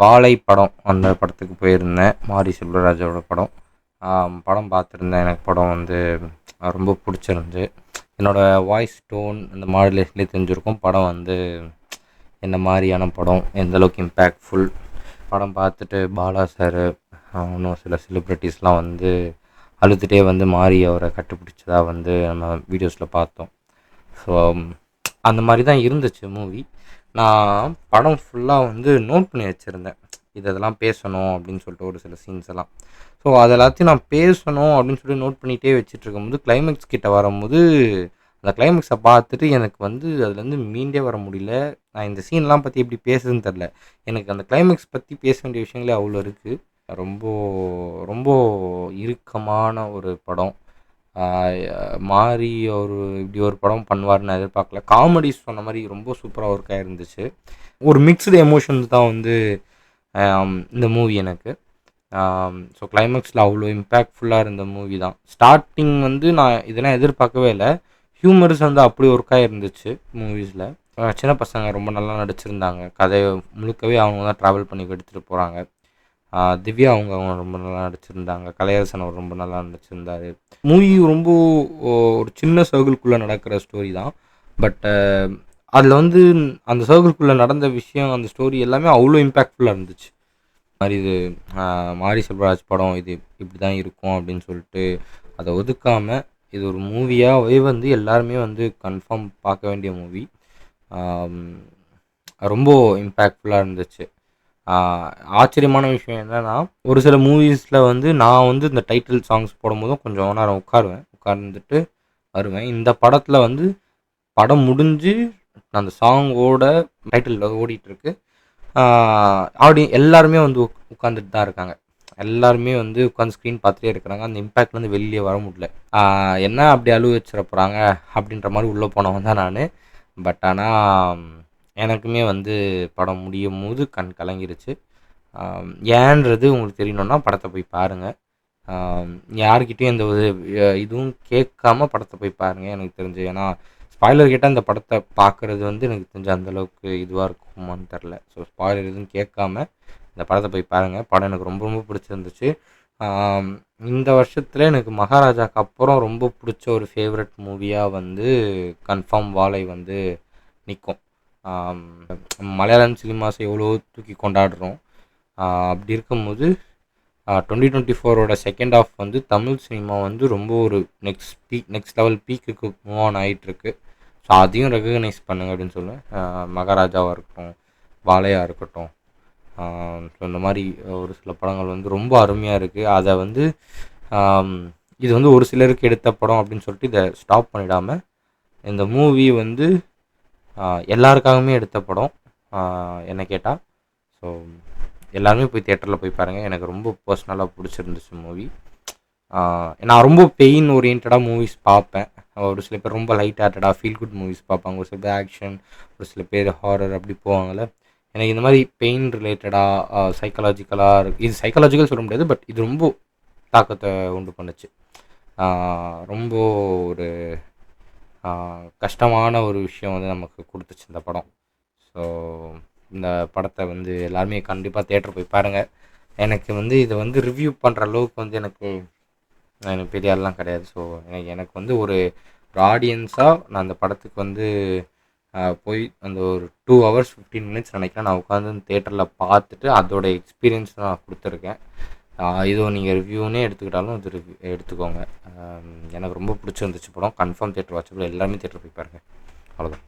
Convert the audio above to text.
வாழை படம் அந்த படத்துக்கு போயிருந்தேன். மாரி செல்வராஜோட படம். படம் பார்த்துருந்தேன். எனக்கு படம் வந்து ரொம்ப பிடிச்சிருந்து என்னோடய வாய்ஸ் டோன் அந்த மாடுலேஷன்லேயே தெரிஞ்சிருக்கும். படம் வந்து என்ன மாதிரியான படம் எந்த அளவுக்கு இம்பேக்ட்ஃபுல் படம் பார்த்துட்டு பாலா சார் இன்னும் சில செலிப்ரிட்டிஸ்லாம் வந்து அழுதுகிட்டே வந்து மாறி அவரை கட்டுப்பிடிச்சதாக வந்து நம்ம வீடியோஸில் பார்த்தோம். ஸோ அந்த மாதிரி தான் இருந்துச்சு மூவி நான் படம் ஃபுல்லாக வந்து நோட் பண்ணி வச்சுருந்தேன். இது இதெல்லாம் பேசணும் அப்படின்னு சொல்லிட்டு ஒரு சில சீன்ஸ் எல்லாம். ஸோ அது எல்லாத்தையும் நான் பேசணும் அப்படின்னு சொல்லி நோட் பண்ணிகிட்டே வச்சுட்டு இருக்கும்போது கிளைமேக்ஸ் கிட்ட வரும்போது அந்த கிளைமேக்ஸை பார்த்துட்டு எனக்கு வந்து அதுலேருந்து மீண்டே வர முடியல. நான் இந்த சீன்லாம் பற்றி எப்படி பேசுதுன்னு தெரில எனக்கு அந்த கிளைமேக்ஸ் பற்றி பேச வேண்டிய விஷயங்களே அவ்வளோ இருக்குது ரொம்ப ரொம்ப இறுக்கமான ஒரு படம். மாறி அவர் இப்படி ஒரு படம் பண்ணுவார்னு நான் எதிர்பார்க்கல. காமெடி சொன்ன மாதிரி ரொம்ப சூப்பராக ஒர்க்காக இருந்துச்சு ஒரு மிக்ஸ்டு எமோஷன்ஸ் தான் வந்து இந்த மூவி எனக்கு. ஸோ கிளைமேக்ஸில் அவ்வளோ இம்பேக்ட்ஃபுல்லாக இருந்த மூவி தான். ஸ்டார்டிங் வந்து நான் இதெல்லாம் எதிர்பார்க்கவே இல்லை. ஹியூமர்ஸ் வந்து அப்படி ஒர்க்காக இருந்துச்சு மூவிஸில் சின்ன பசங்க ரொம்ப நல்லா நடிச்சிருந்தாங்க. கதையை முழுக்கவே அவங்க தான் ட்ராவல் பண்ணி எடுத்துகிட்டு போகிறாங்க திவ்யா அவங்க அவங்க ரொம்ப நல்லா நடிச்சிருந்தாங்க. கலையரசன் அவர் ரொம்ப நல்லா நடிச்சிருந்தாரு. மூவி ரொம்ப ஒரு சின்ன சர்க்கிள்குள்ளே நடக்கிற ஸ்டோரி தான். பட் அதில் வந்து அந்த சர்க்கிள்குள்ளே நடந்த விஷயம் அந்த ஸ்டோரி எல்லாமே அவ்வளோ இம்பேக்ட்ஃபுல்லாக இருந்துச்சு. மாதிரி இது மாரி செல்வராஜ் படம் இது இப்படி தான் இருக்கும் அப்படின்னு சொல்லிட்டு அதை ஒதுக்காமல் இது ஒரு மூவியாகவே வந்து எல்லாருமே வந்து கன்ஃபார்ம் பார்க்க வேண்டிய மூவி. ரொம்ப இம்பேக்ட்ஃபுல்லாக இருந்துச்சு. ஆச்சரியமான விஷயம் என்னன்னா ஒரு சில மூவிஸில் வந்து நான் வந்து இந்த டைட்டில் சாங்ஸ் போடும்போதும் கொஞ்சம் நேரம் உட்காருவேன். உட்கார்ந்துட்டு வருவேன். இந்த படத்தில் வந்து படம் முடிஞ்சு அந்த சாங்கோட டைட்டில் ஓடிட்டுருக்கு. ஆடி எல்லாருமே வந்து உட்காந்துட்டு தான் இருக்காங்க. எல்லாருமே வந்து உட்காந்து ஸ்க்ரீன் பார்த்துட்டே இருக்கிறாங்க. அந்த இம்பேக்ட்லேருந்து வெளியே வர முடியல. என்ன அப்படி அழுவ வச்சிட போகிறாங்க அப்படின்ற மாதிரி உள்ளே போனவன் தான் நான். பட் ஆனால் எனக்குமே வந்து படம் முடியும் போது கண் கலங்கிருச்சு. ஏன்றது உங்களுக்கு தெரியணும்னா படத்தை போய் பாருங்கள் யார்கிட்டையும் எந்த ஒரு இதுவும் கேட்காம படத்தை போய் பாருங்கள் எனக்கு தெரிஞ்சு. ஏன்னா ஸ்பாய்லர் கேட்டால் இந்த படத்தை பார்க்குறது வந்து எனக்கு தெரிஞ்சு அந்த அளவுக்கு இதுவாக இருக்குமான்னு தெரில ஸோ ஸ்பாய்லர் எதுவும் கேட்காம இந்த படத்தை போய் பாருங்கள் படம் எனக்கு ரொம்ப ரொம்ப பிடிச்சிருந்துச்சு. இந்த வருஷத்தில் எனக்கு மகாராஜாக்கு அப்புறம் ரொம்ப பிடிச்ச ஒரு ஃபேவரட் மூவியாக வந்து கன்ஃபார்ம் வாழை வந்து நிற்கும் மலையாளம் சினிமாஸை எவ்வளோ தூக்கி கொண்டாடுறோம். அப்படி இருக்கும்போது டுவெண்ட்டி டுவெண்ட்டி ஃபோரோட செகண்ட் ஆஃப் வந்து தமிழ் சினிமா வந்து ரொம்ப ஒரு நெக்ஸ்ட் பீக் நெக்ஸ்ட் லெவல் பீக்குக்கு மூவ் ஆன் ஆகிட்டுருக்கு ஸோ அதையும் ரெகக்னைஸ் பண்ணுங்க அப்படின்னு சொல்லுவேன். மகாராஜாவாக இருக்கட்டும் வாழையாக இருக்கட்டும். ஸோ இந்த மாதிரி ஒரு சில படங்கள் வந்து ரொம்ப அருமையாக இருக்குது அதை வந்து இது வந்து ஒரு சிலருக்கு எடுத்த படம் அப்படின்னு சொல்லிட்டு இதை ஸ்டாப் பண்ணிடாமல் இந்த மூவி வந்து எல்லாருக்காகவுமே எடுத்த படம் என்னை என்ன கேட்டால். ஸோ எல்லாருமே போய் தேட்டரில் போய் பாருங்கள் எனக்கு ரொம்ப பர்சனலாக பிடிச்சிருந்துச்சு மூவி நான் ரொம்ப பெயின் ஓரியன்டாக மூவிஸ் பார்ப்பேன். ஒரு சில பேர் ரொம்ப லைட் ஹார்ட்டடாக ஃபீல் குட் மூவிஸ் பார்ப்பாங்க. ஒரு சில பேர் ஆக்ஷன் ஒரு சில பேர் ஹாரர் அப்படி போவாங்கள்ல எனக்கு இந்த மாதிரி பெயின் ரிலேட்டடாக சைக்காலஜிக்கலாக இருக்கு. இது சைக்காலஜிக்கல் சொல்ல முடியாது பட் இது ரொம்ப தாக்கத்தை உண்டு பண்ணுச்சு. ரொம்ப ஒரு கஷ்டமான ஒரு விஷயம் வந்து நமக்கு கொடுத்துச்சு இந்த படம். ஸோ இந்த படத்தை வந்து எல்லாருமே கண்டிப்பாக தேட்டர் போய் பாருங்கள் எனக்கு வந்து இதை வந்து ரிவ்யூ பண்ணுற அளவுக்கு வந்து எனக்கு எனக்கு பெரிய ஆள்லாம் கிடையாது. ஸோ எனக்கு எனக்கு வந்து ஒரு ஒரு ஆடியன்ஸாக நான் அந்த படத்துக்கு வந்து போய் அந்த ஒரு டூ ஹவர்ஸ் ஃபிஃப்டீன் மினிட்ஸ் நினைக்கிறேன். நான் உட்காந்து தேட்டரில் பார்த்துட்டு அதோட எக்ஸ்பீரியன்ஸ் நான் கொடுத்துருக்கேன். இதுவும் இது நீங்கள் ரிவ்யூனே எடுத்துக்கிட்டாலும் இது ரிவ்யூ எடுத்துக்கோங்க. எனக்கு ரொம்ப பிடிச்சிருந்துச்சு படம். கன்ஃபார்ம் தேட்டர் வாட்சபிள் எல்லாமே தேட்டர் போய் பாருங்கள் அவ்வளோதான்